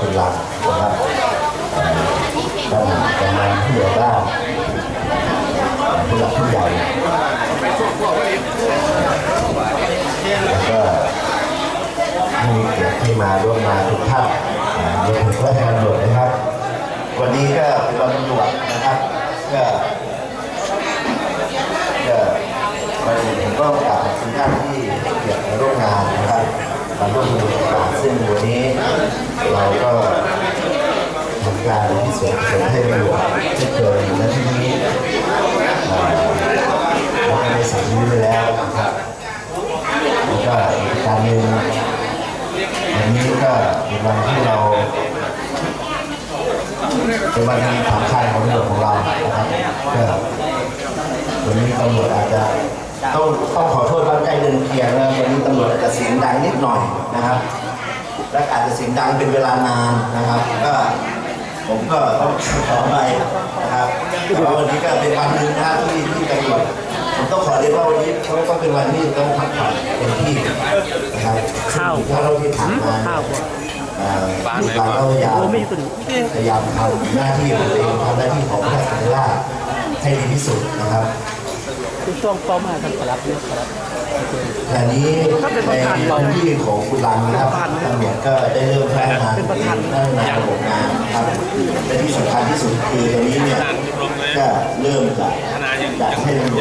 คุณลังนะครับท่านกำนันผู้ใหญ่บ้านผู้หลักผู้ใหญ่แล้วก็ให้เกียรติที่มาร่วมงาทุกท่านรวมถึงราชการตำรวจนะครับ วันนี้ก็เป็นวันตำรวจนะครับก็ก็วันนี้ผมก็กราบขอบคุณท่านที่เกียรติมาร่วมงานนะครับมาร่วมมือกันซึ่งวันนี้ เราก็ทำการที่สวนสวนให้ตำรวจที่เคยและที่นี้เราก็ได้สั่งนี้ไปแล้วนะครับแล้วก็อีกการหนึ่งวันนี้ก็เป็นวันที่เราเป็นวันที่สำคัญของตำรวจของเรานะครับก็วันนี้ตำรวจอาจจะต้องต้องขอโทษบ้านใกล้เดินเคียงนะวันนี้ตำรว ดังนิดหน่อยนะครับ และอาจจะเสียงดังเป็นเวลานานนะครับ ก็ผมก็ต้องขอไปนะครับแต่ว่าวันนี้ก็เป็นวันหนึ่งนะครับที่ที่ตำรวจผมต้องขอเรียนว่าวันนี้เขาต้องเป็นวันที่ต้องพักผ่อนเต็มที่นะครับข้าวถ้าเราที่ผ่านมาข้าวเอ่อเราก็พยายามโอ้ไม่ตุนพยายามทำหน้าที่ของตัวเองทำหน้าที่ของพระสังฆราชให้ดีที่สุดนะครับ ช่วงป้อมมาทางขรับเนี่ยครับขณะนี้ในพื้นที่ของคุณลังนะครับตำรวจก็ได้เริ่มพัฒนาพัฒนาระบบงานนะครับและที่สำคัญที่สุดคือตอนนี้เนี่ยก็เริ่มจากจากให้ตำรวจ